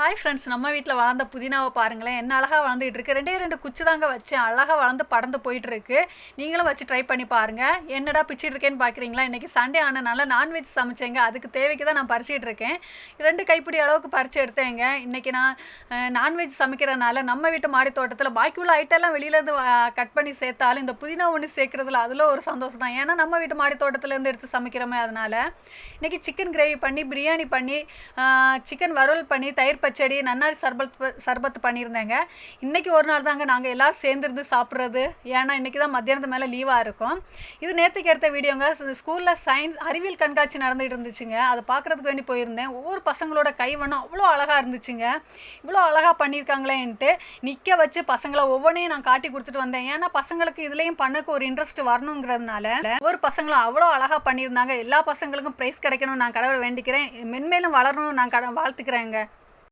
Hi friends நம்ம வீட்டில் வளர்ந்த புதினாவை பாருங்களேன். என்ன அழகாக வளர்ந்துட்டு இருக்கு. ரெண்டே ரெண்டு குச்சி தாங்க வச்சேன் அழகாக வளர்ந்து படந்து போயிட்டு இருக்கு. நீங்களும் வச்சு ட்ரை பண்ணி பாருங்க. என்னடா பிச்சிட்டு இருக்கேன்னு பார்க்குறீங்களா இன்னைக்கு சண்டே ஆனனால நான்வெஜ் சமைச்சேங்க. அதுக்கு தேவைக்கு தான் நான் பறிச்சிட்டு இருக்கேன். ரெண்டு கைப்பிடி அளவுக்கு பறிச்சு எடுத்தேங்க. இன்னைக்கு நான் நான்வெஜ் சமைக்கிறனால நம்ம வீட்டு மாடி தோட்டத்தில் பாக்கி உள்ள ஐட்டெல்லாம் வெளியிலேருந்து கட் பண்ணி சேர்த்தாலும் இந்த புதினா ஒன்று சேர்க்குறதுல அதில் ஒரு சந்தோஷம் தான். ஏன்னா நம்ம வீட்டு மாடி தோட்டத்துலேருந்து எடுத்து சமைக்கிறோமே அதனால. இன்னைக்கு சிக்கன் கிரேவி பண்ணி பிரியாணி பண்ணி சிக்கன் வறுவல் பண்ணி தயிர் பச்சடி நன்னாரி சர்பத் சர்பத் பண்ணியிருந்தேங்க. இன்னைக்கு ஒரு நாள் தாங்க நாங்கள் எல்லோரும் சேர்ந்துருந்து சாப்பிட்றது. ஏன்னா இன்னைக்கு தான் மத்தியானத்து மேலே லீவாக இருக்கும். இது நேற்றுக்கு எடுத்த வீடியோங்க. ஸ்கூலில் சயின்ஸ் அறிவியல் கண்காட்சி நடந்துகிட்டு இருந்துச்சுங்க. அதை பார்க்குறதுக்கு வேண்டி போயிருந்தேன். ஒவ்வொரு பசங்களோட கைவண்ணம் அவ்வளோ அழகாக இருந்துச்சுங்க. இவ்வளோ அழகாக பண்ணியிருக்காங்களேன்ட்டு நிற்க வச்சு பசங்களை ஒவ்வொன்றையும் நான் காட்டி கொடுத்துட்டு வந்தேன். ஏன்னா பசங்களுக்கு இதுலேயும் பண்ணக்கு ஒரு இன்ட்ரெஸ்ட் வரணுங்கிறதுனால ஒவ்வொரு பசங்களும் அவ்வளோ அழகாக பண்ணியிருந்தாங்க. எல்லா பசங்களுக்கும் ப்ரைஸ் கிடைக்கணும் நான் கடவுளை வேண்டிக்கிறேன். மென்மேலும் வளரணும் நான் கட வாழ்த்துக்கிறேங்க.